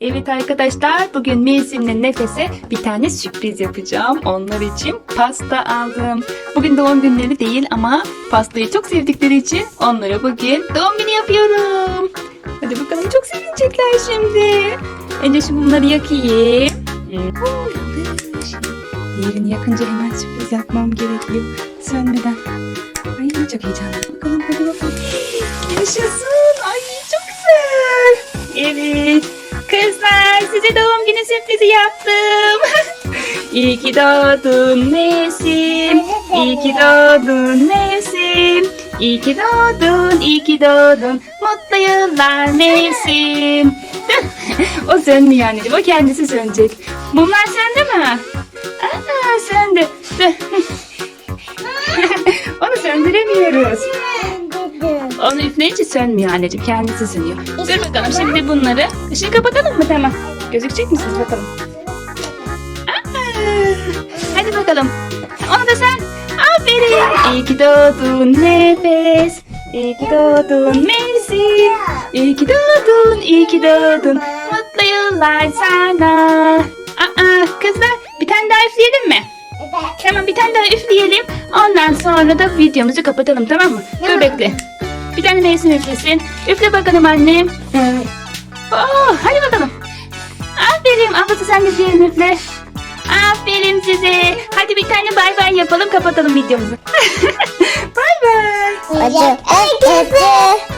Evet arkadaşlar bugün Mevsim'le Nefes'e bir tane sürpriz yapacağım. Onlar için pasta aldım. Bugün doğum günleri değil ama pastayı çok sevdikleri için onlara bugün doğum günü yapıyorum. Hadi bakalım çok sevinecekler şimdi. Önce şu mumları yakayım. Hmm. Diğerini yakınca hemen sürpriz yapmam gerekiyor. Sönmeden. Ay çok heyecanlı. Bakalım bakalım. Yaşasın. Ay çok güzel. Evet. Kızlar size doğum günü sürprizi yaptım. İyi ki doğdun Nesim. İyi ki doğdun Nesim. İyi ki doğdun, iyi ki doğdun. Mutlu yıllar Nesim. o sönmüyor anneciğim. O kendisi sönecek. Bunlar sende mi? Aa, söndü. Onu söndüremiyoruz. Onu üfleyince sönmüyor anneciğim. Kendisi sönüyor. Dur bakalım şimdi bunları. Işığı kapatalım mı? Tamam. Gözükecek misiniz bakalım? Aa, hadi bakalım. Onu da sen. Aferin. İyi ki doğdun nefes. İyi ki doğdun mevsim. İyi ki doğdun, iyi ki doğdun. Mutlu yıllar sana. Aa, kızlar bir tane daha üfleyelim mi? Tamam bir tane daha üfleyelim. Ondan sonra da videomuzu kapatalım tamam mı? Dur bekle. Bir tane mevsim üflesin. Üfle bakalım annem. Oh, hadi bakalım. Aferin. Ablası sen de diğerini üfle. Aferin size. Hadi bir tane bay bay yapalım kapatalım videomuzu. bay bay. Hadi herkese